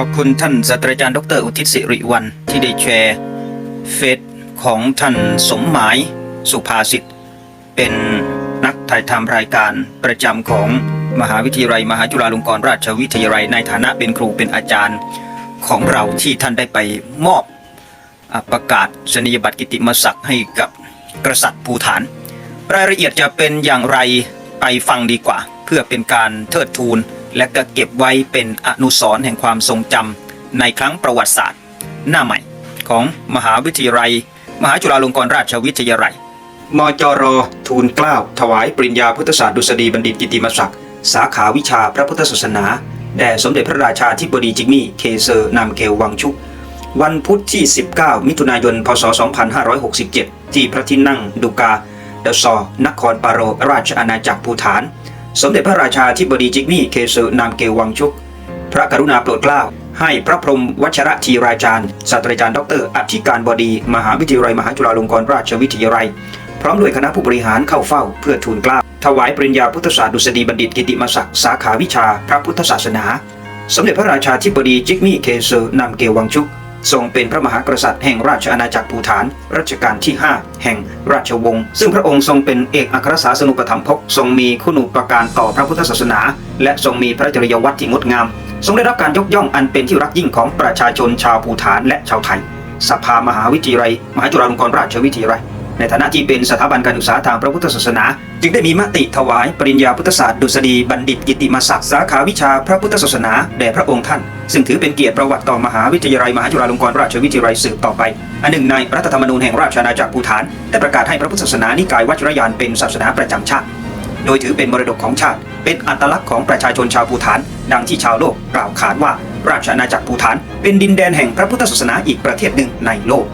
ขอบคุณท่านศาสตราจารย์ดร อุทิศสิริวัลที่ได้แชร์เฟซของท่านสมหมายสุภาสิทธิ์เป็นนักถ่ายทำรายการประจำของมหาวิทยาลัย มหาจุฬาลงกรณราชวิทยาลัยในฐานะเป็นครูเป็นอาจารย์ของเราที่ท่านได้ไปมอบอประกาศสนียบัตรกิตติมศักดิ์ให้กับกษัตริย์ภูฐาน รายละเอียดจะเป็นอย่างไรไปฟังดีกว่า เพื่อเป็นการเทิดทูน และก็เก็บไว้เป็นอนุสรณ์แห่งความทรงจำในครั้งประวัติศาสตร์ หน้าใหม่ของมหาวิทยาลัย มหาจุฬาลงกรณราชวิทยาลัย มจรทูลเกล้าถวายปริญญาพุทธศาสตร์ดุษฎีบัณฑิตกิติมศักดิ์สาขาวิชาพระพุทธศาสนา แด่สมเด็จพระราชาธิบดีจิกมี่ เคเซอร์นามเกลวังชุก วันพุธที่ 19 มิถุนายน พศ 2567 ที่พระที่นั่งดุกาเดซอร์นครปาโรราชอาณาจักรภูฐาน สมเด็จพระราชาธิบดีจิกมี่เคเซอร์นามเกวังชุก พระกรุณาโปรดเกล้า ให้พระพรหมวัชระธีราจารย์ศาสตราจารย์ดรอธิการบดี มหาวิทยาลัยมหาจุฬาลงกรณราชวิทยาลัย พร้อมด้วยคณะผู้บริหารเข้าเฝ้าเพื่อทูลเกล้าถวายปริญญาพุทธศาสตร์ดุษฎีบัณฑิตกิติมศักดิ์สาขาวิชา พระพุทธศาสนา สมเด็จพระราชาธิบดีจิกมี่เคเซอร์นามเกวังชุก ทรงเป็นพระมหากษัตริย์แห่งราชอาณาจักรภูฐาน รัชกาลที่ 5 แห่งราชวงศ์ ซึ่งพระองค์ทรงเป็นเอกอัครสาสนุปถัมภกทรงมีคุณูปการต่อพระพุทธศาสนา และทรงมีพระจริยวัตรที่งดงาม ทรงได้รับการยกย่องอันเป็นที่รักยิ่งของประชาชนชาวภูฐานและชาวไทย สภามหาวิทยาลัย มหาจุฬาลงกรณราชวิทยาลัย ในฐานะที่เป็นสถาบันการศึกษาทางพระพุทธศาสนา จึงได้มีมติถวายปริญญาพุทธศาสตร์ดุษฎีบัณฑิตกิติมศักดิ์สาขาวิชาพระพุทธศาสนาแด่พระองค์ท่าน ซึ่งถือเป็นเกียรติประวัติต่อมหาวิทยาลัยมหาจุฬาลงกรณราชวิทยาลัยสืบต่อไป อันหนึ่งในรัฐธรรมนูญแห่งราชอาณาจักรภูฐานได้ประกาศให้พระพุทธศาสนานิกายวชิรยานเป็นศาสนาประจำชาติ โดยถือเป็นมรดกของชาติ เป็นอัตลักษณ์ของประชาชนชาวภูฐาน ดังที่ชาวโลกกล่าวขานว่าราชอาณาจักรภูฐาน เป็นดินแดนแห่งพระพุทธศาสนาอีกประเทศหนึ่งในโลก